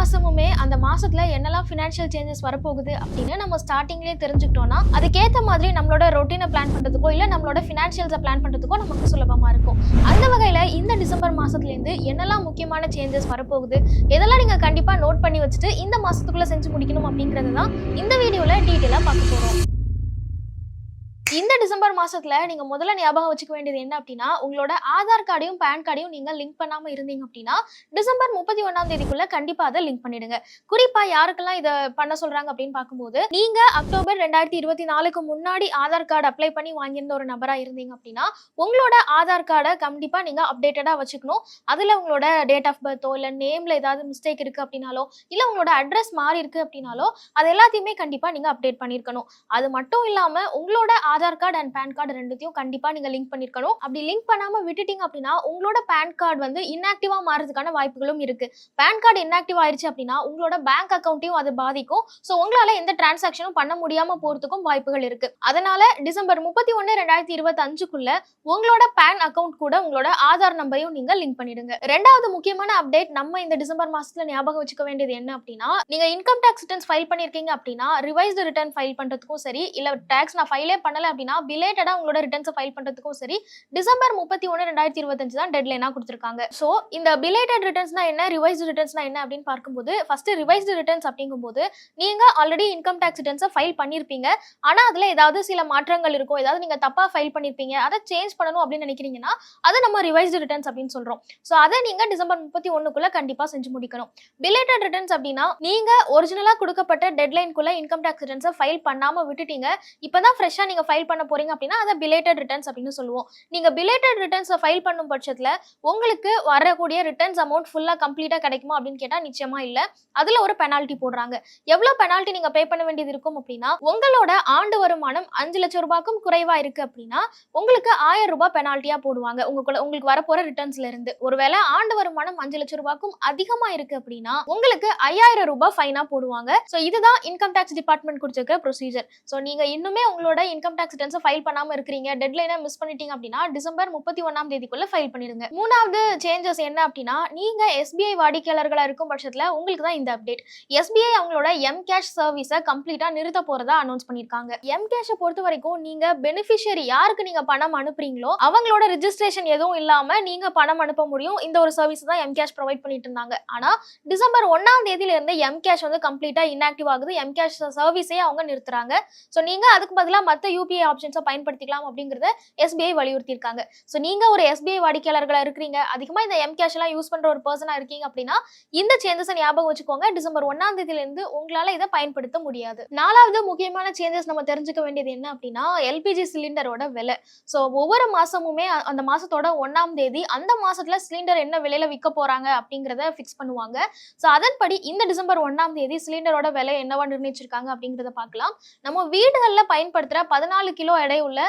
மாசமுமே அந்த மாசத்துல என்னெல்லாம் ஃபினான்ஷியல் சேஞ்சஸ் வரப்போகுது அப்படின்னு நம்ம ஸ்டார்டிங்லேயே தெரிஞ்சுக்கிட்டோம்னா அதுக்கேற்ற மாதிரி நம்மளோட ரொட்டீனை பிளான் பண்றதுக்கோ இல்ல நம்மளோட ஃபினான்ஷியல்ஸை பிளான் பண்றதுக்கோ நமக்கு சுலபமா இருக்கும். அந்த வகையில இந்த டிசம்பர் மாசத்துல இருந்து என்னெல்லாம் முக்கியமான சேஞ்சஸ் வரப்போகுது இதெல்லாம் நீங்க கண்டிப்பா நோட் பண்ணி வச்சுட்டு இந்த மாசத்துக்குள்ள செஞ்சு முடிக்கணும் அப்படிங்கறது தான் இந்த வீடியோல டீட்டெயிலா பார்க்க போறோம். இந்த டிசம்பர் மாசத்துல நீங்க முதல்ல ஞாபகம் வச்சுக்க வேண்டியது என்ன அப்படின்னா உங்களோட ஆதார் கார்டையும் பேன் கார்டையும் நீங்க லிங்க் பண்ணாம இருந்தீங்க அப்படின்னா டிசம்பர் முப்பத்தி ஒன்னாம் தேதிக்குள்ள கண்டிப்பா அதை லிங்க் பண்ணிடுங்க. குறிப்பா யாருக்கெல்லாம் இதை பண்ண சொல்றாங்க அப்படின்னு பார்க்கும்போது நீங்க அக்டோபர் ரெண்டாயிரத்தி இருபத்தி நாலுக்கு முன்னாடி ஆதார் கார்டு அப்ளை பண்ணி வாங்கியிருந்த ஒரு நபரா இருந்தீங்க அப்படின்னா உங்களோட ஆதார் கார்டை கண்டிப்பா நீங்க அப்டேட்டடா வச்சுக்கணும். அதுல உங்களோட டேட் ஆஃப் பர்த்தோ இல்ல நேம்ல ஏதாவது மிஸ்டேக் இருக்கு அப்படின்னாலோ இல்ல உங்களோட அட்ரஸ் மாறி இருக்கு அப்படின்னாலோ அது எல்லாத்தையுமே கண்டிப்பா நீங்க அப்டேட் பண்ணிருக்கணும். அது மட்டும் இல்லாம உங்களோட Aadhaar Aadhaar card and PAN card ரெண்டுத்தையும் கண்டிப்பாக நீங்கள் லிங்க் பண்ணிருக்கணும். அப்படி லிங்க் பண்ணாமல் விட்டுட்டீங்க அப்படின்னா உங்களோட பேன் கார்டு வந்து இன்ஆக்டிவாக மாறதுக்கான வாய்ப்புகளும் இருக்கு. பேன் கார்டு இன்ஆக்டிவ் ஆயிடுச்சு அப்படின்னா உங்களோட பேங்க் அக்கௌண்ட்டையும் அது பாதிக்கும். ஸோ உங்களால எந்த டிரான்சாக்ஷனும் பண்ண முடியாமல் போகிறதுக்கும் வாய்ப்புகள் இருக்கு. அதனால டிசம்பர் முப்பத்தி ஒன்று ரெண்டாயிரத்தி இருபத்தஞ்சுக்குள்ள உங்களோட பேன் அக்கௌண்ட் கூட உங்களோட ஆதார் நம்பரையும் நீங்கள் லிங்க் பண்ணிடுங்க. ரெண்டாவது முக்கியமான அப்டேட் நம்ம இந்த டிசம்பர் மாசத்துல ஞாபகம் வச்சுக்க வேண்டியது என்ன அப்படின்னா நீங்க இன்கம் டேக்ஸ் ரிட்டர்ன்ஸ் ஃபைல் பண்ணிருக்கீங்க அப்படின்னா ரிவைஸ்டு ரிட்டர்ன் ஃபைல் பண்றதுக்கும் சரி இல்ல டேக்ஸ் நான் ஃபைலே பண்ணல அப்படின்னா பிலேட்டடா உங்களோட ரிட்டர்ன்ஸ் ஃபைல் பண்றதுக்கும் சரி டிசம்பர் முப்பத்தி ஒன்று ரெண்டாயிரத்தி இருபத்தஞ்சு தான் டெட்லைனா கொடுத்துருக்காங்க. ஸோ இந்த பிலேட்டட் ரிட்டர்ன்ஸ்னா என்ன ரிவைஸ்டு ரிட்டர்ன்ஸ்னா என்ன அப்படின்னு பார்க்கும்போது ஃபர்ஸ்ட் ரிவைஸ்டு ரிட்டர்ன்ஸ் அப்படிங்கும்போது நீங்க ஆல்ரெடி இன்கம் டேக்ஸ் ரிட்டர்ன்ஸை ஃபைல் பண்ணியிருப்பீங்க ஆனா அதுல ஏதாவது சில மாற்றங்கள் இருக்கும் ஏதாவது நீங்க தப்பா ஃபைல் பண்ணியிருப்பீங்க அதை சேஞ்ச் பண்ணணும் அப்படின்னு நினைக்கிறீங்கன்னா அதை நம்ம ரிவைஸ்டு ரிட்டர்ன்ஸ் அப்படின்னு சொல்றோம். ஸோ அதை நீங்க டிசம்பர் முப்பத்தி ஒன்னுக்குள்ள கண்டிப்பா செஞ்சு முடிக்கணும். பிலேட்டட் ரிட்டர்ன்ஸ் அப்படின்னா நீங்க ஒரிஜினலா கொடுக்கப்பட்ட டெட்லைனுக்குள்ள இன்கம் டேக்ஸ் ரிட்டர்ன்ஸை ஃபைல் பண்ணாம விட்டுட்டீங்க. இப்பதான் ஃப்ரெஷ்ஷா நீங்க ஃபைல் பண்ண போறீங்க அப்படின்னா அதை பிலேட்டட் ரிட்டர்ன்ஸ் அப்படின்னு சொல்லுவோம். நீங்க பிலேட்டட் ரிட்டர்ன்ஸை ஃபைல் பண்ணும் பட்சத்துல உங்களுக்கு வரக்கூடிய ரிட்டர்ன்ஸ் அமௌண்ட் ஃபுல்லா கம்ப்ளீட்டா கிடைக்குமா அப்படின்னு கேட்டா நிச்சயமா இல்ல. அதுல ஒரு பெனால்ட்டி போடுறாங்க. எவ்வளவு பெனால்ட்டி நீங்க பே பண்ண வேண்டியது இருக்கும் அப்படின்னா உங்களோட ஆண்டு வருமானம் அஞ்சு லட்சம் ரூபாய்க்கும் குறைவா இருக்கு அப்படின்னா உங்களுக்கு ஆயிரம் ரூபாய் பெனால்ட்டியா போடுவாங்க. உங்களுக்கு உங்களுக்கு வரப்போற ரிட்டர்ன்ஸ்ல இருந்து. ஒருவேளை ஆண்டு வருமானம் அஞ்சு லட்சம் ரூபாய்க்கும் அதிகமா இருக்கு அப்படின்னா உங்களுக்கு ஐயாயிரம் ரூபாய் ஃபைனா போடுவாங்க. சோ இதுதான் இன்கம் டேக்ஸ் டிபார்ட்மெண்ட் கொடுத்துருக்க ப்ரொசீஜர் சோ நீங்க இன்னுமே உங்களோட இன்கம் டேக்ஸ் ரிட்டர்ன்ஸை ஃபைல் பண்ணாம இருக்கிறீங்க. டெட்லைனை மிஸ் பண்ணிட்டீங்க அப்படின்னா டிசம்பர் முப்பத்தி ஒன்றாம் தேதிக்குள்ள ஃபைல் பண்ணிடுங்க. மூணாவது சேஞ்சஸ் என்ன அப்படின்னா நீங்க எஸ்பிஐ வாடிக்கையாளர்களா இருக்கும் பட்சத்துல உங்களுக்கு தான் இந்த அப்டேட் எஸ்பிஐ அவங்களோட எம் கேஷ் சர்வீஸை கம்ப்ளீட்டா நிறுத்த போறதா அனௌன்ஸ் பண்ணிருக்காங்க. எம் கேஷை பொறுத்த வரைக்கும் நீங்க பெனிஃபிஷியரி யாருக்கு நீங்க பணம் அனுப்புறீங்களோ அவங்களோட ரிஜிஸ்ட்ரேஷன் எதுவும் இல்லாம நீங்க பணம் அனுப்ப முடியும். இந்த ஒரு சர்வீஸ் தான் எம் கேஷ் ப்ரொவைட் பண்ணிட்டு இருந்தாங்க. ஆனா டிசம்பர் ஒன்னாம் தேதியில இருந்து எம் கேஷ் வந்து கம்ப்ளீட்டா இன்ஆக்டிவ் ஆகுது. எம் கேஷ் சர்வீஸே அவங்க நிறுத்துறாங்க. ஸோ நீங்க அதுக்கு பதிலாக மற்ற யூபிஐ ஆப்ஷன்ஸை பயன்படுத்திக்கலாம் அப்படிங்கிறத எஸ்பிஐ வலியுறுத்தியிருக்காங்க. ஸோ நீங்க ஒரு எஸ்பிஐ வாடிக்கையாளர்களாக இருக்கிறீங்க அதிகமாக இந்த எம் கேஷ் எல்லாம் யூஸ் பண்ற ஒரு பர்சனாக இருக்கீங்க அப்படின்னா இந்த சேஞ்சஸை ஞாபகம் வச்சுக்கோங்க. டிசம்பர் ஒன்னாம் தேதியிலேருந்து உங்களால் உங்களால இதை பயன்படுத்த முடியாது. நாலாவது முக்கியமான சேஞ்சஸ் நம்ம தெரிஞ்சுக்க வேண்டியது என்ன அப்படின்னா எல்பிஜி சிலிண்டரோட விலை. ஸோ ஒவ்வொரு மாசமுமே அந்த மாசத்தோட ஒன்றாம் தேதி அந்த மாசத்துல சிலிண்டர் என்ன விலையில் விற்க போறாங்க அப்படிங்கறத ஃபிக்ஸ் பண்ணுவாங்க. ஸோ அதன்படி இந்த டிசம்பர் ஒன்றாம் தேதி சிலிண்டரோட விலை என்னவா நிர்ணயிச்சிருக்காங்க அப்படிங்கறத பார்க்கலாம். நம்ம வீடுகளில் பயன்படுத்துகிற பதினாலு கிலோ எடையுள்ள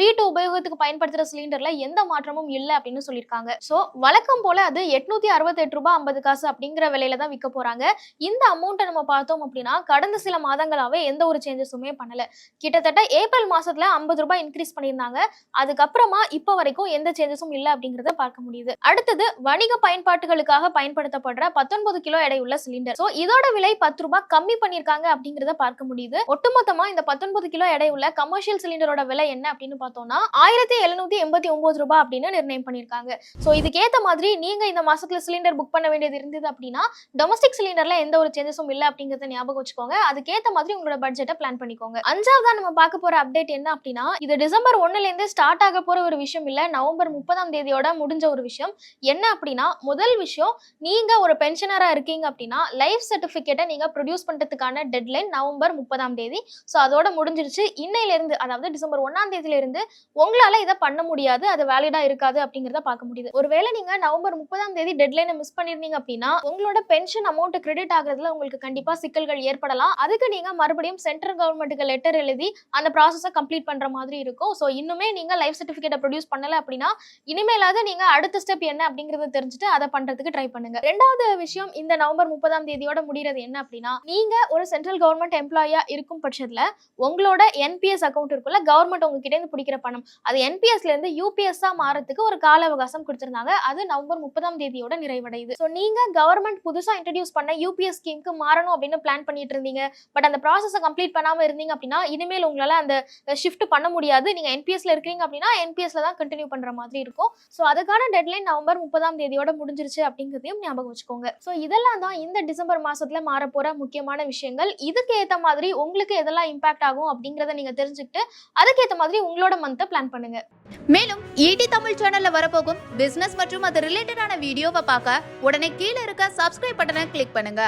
வீட்டு உபயோகத்துக்கு பயன்படுத்துற சிலிண்டரில் எந்த மாற்றமும் இல்லை அப்படின்னு சொல்லியிருக்காங்க. ஸோ வழக்கம் போல அது எட்நூற்றி அறுபத்தெட்டு ரூபாய் ஐம்பது காசு அப்படிங்கிற விலையில தான் விற்க போகிறாங்க இந்த அமௌண்ட்டை நம்ம பார்த்தோம் அப்படின்னா கடந்த சில மாதங்களாவே எந்த ஒரு சேஞ்சஸுமே பண்ணல. கிட்டத்தட்ட ஏப்ரல் மாசத்துல ஐம்பது ரூபாய் இன்க்ரீஸ் பண்ணியிருந்தாங்க. அதுக்கப்புறமா இப்போ வரைக்கும் எந்த சேஞ்சஸும் இல்லை அப்படிங்கறத பார்க்க முடியுது. அடுத்தது வணிக பயன்பாட்டுகளுக்காக பயன்படுத்தப்படுற பத்தொன்பது கிலோ எடையுள்ள சிலிண்டர். ஸோ இதோட விலை பத்து ரூபாய் கம்மி பண்ணியிருக்காங்க அப்படிங்கறத பார்க்க முடியுது. ஒட்டுமொத்தமாக இந்த பத்தொன்பது கிலோ எடையுள்ள கமர்ஷியல் சிலிண்டரோட விலை என்ன அப்படின்னு பார்த்தோம்னா ஆயிரத்தி எழுநூத்தி எண்பத்தி ஒன்பது ரூபாய் அப்படின்னு நிர்ணயம் பண்ணியிருக்காங்க. ஸோ இதுக்கேற்ற மாதிரி நீங்க இந்த மாசத்துல சிலிண்டர் புக் பண்ண வேண்டியது இருந்தது அப்படின்னா டொமஸ்டிக் சிலிண்டர்ல எந்த ஒரு சேஞ்சஸும் இல்லை அப்படிங்கறத ஞாபகம் வச்சுக்கோங்க. அதுக்கேற்ற மாதிரி உங்களோட பட்ஜெட்டை பிளான் பண்ணிக்கோங்க. அஞ்சாவதா நம்ம பார்க்க போற அப்டேட் என்ன அப்படின்னா இது டிசம்பர் ஒன்னுல இருந்து ஸ்டார்ட் ஆக போற ஒரு விஷயம் இல்ல நவம்பர் முப்பதாம் தேதியோட முடிஞ்ச ஒரு விஷயம். என்ன அப்படின்னா முதல் விஷயம் நீங்க ஒரு பென்ஷனரா இருக்கீங்க அப்படின்னா லைஃப் சர்டிபிகேட்டை நீங்க ப்ரொடியூஸ் பண்றதுக்கான டெட்லைன் நவம்பர் முப்பதாம் தேதி. ஸோ அதோட முடிஞ்சிருச்சு. இன்னையில இருந்து அதாவது டிசம்பர் ஒன்னாம் தேதியில இருந்து உங்களால இதை பண்ண முடியாது அது வேலிடா இருக்காது அப்படிங்கறத பார்க்க முடியுது. ஒருவேளை நீங்க நவம்பர் முப்பதாம் தேதி டெட்லைனை மிஸ் பண்ணிருந்தீங்க அப்படின்னா உங்களோட பென்ஷன் அமௌண்ட் கிரெடிட் ஆகுறதுல உங்களுக்கு கண்டிப்பா சிக்கல்கள் ஏற்படலாம். அதுக்கு நீங்க மறுபடியும் சென்ட்ரல் கவர்மெண்ட்டுக்கு லெட்டர் எழுதி அந்த ப்ராசஸை கம்ப்ளீட் பண்ற மாதிரி இருக்கும். ஸோ இன்னுமே நீங்க லைஃப் சர்டிஃபிகேட்டை ப்ரொடியூஸ் பண்ணல அப்படின்னா இனிமேலாவது நீங்க அடுத்த ஸ்டெப் என்ன அப்படிங்கறத தெரிஞ்சுட்டு அதை பண்றதுக்கு ட்ரை பண்ணுங்க. ரெண்டாவது விஷயம் இந்த நவம்பர் முப்பதாம் தேதியோட முடியறது என்ன அப்படின்னா நீங்க ஒரு சென்ட்ரல் கவர்மெண்ட் எம்ப்ளாயா இருக்கும் பட்சத்துல உங்களோட என்பிஎஸ் அக்கௌண்ட் இருக்குல்ல கவர்மெண்ட் உங்ககிட்ட இருந்து பிடிக்கிற பணம். அது என்பிஎஸ்ல இருந்து யூபிஎஸ்ஸா மாறதுக்கு ஒரு கால அவகாசம் கொடுத்திருந்தாங்க. அது நவம்பர் முப்பதாம் தேதியோட நிறைவடையுது. ஸோ நீங்க கவர்மெண்ட் புதுசா இன்ட்ரடியூஸ் பண்ண யூபிஎஸ் ஸ்கீமுக்கு மாறணும் அப்படின்னு பிளான் பண்ணிட்டு இருந்தீங்க பட் அந்த ப்ராசஸை கம்ப்ளீட் பண்ணாம இருந்தீங்க அப்படின்னா இனிமேல் உங்களால அந்த ஷிஃப்ட் பண்ண முடியாது. நீங்க என்பிஎஸ்ல இருக்கீங்க அப்படின்னா என்பிஎஸ்ல தான் கண்டினியூ பண்ற மாதிரி இருக்கும். ஸோ அதுக்கான டெட்லைன் நவம்பர் முப்பதாம் தேதியோட முடிஞ்சிருச்சு அப்படிங்கிறதையும் ஞாபகம் வச்சுக்கோங்க. ஸோ இதெல்லாம் தான் இந்த டிசம்பர் மாசத்துல மாறப்போற முக்கியமான விஷயங்கள். இதுக்கு ஏத்த மாதிரி உங்களுக்கு எதெல்லாம் இம்பாக்ட் ஆகும் அப்படிங்கறத நீங்க தெரிஞ்சுக்கிட்டு அதுக்கேற்ற மாதிரி உங்களோட மந்த்தை பிளான் பண்ணுங்க. மேலும் ஈடி தமிழ் சேனல்ல வரப்போகும் பிசினஸ் மற்றும் அது ரிலேட்டடான வீடியோவை பார்க்க உடனே கீழே இருக்க சப்ஸ்கிரைப் பட்டனை கிளிக் பண்ணுங்க.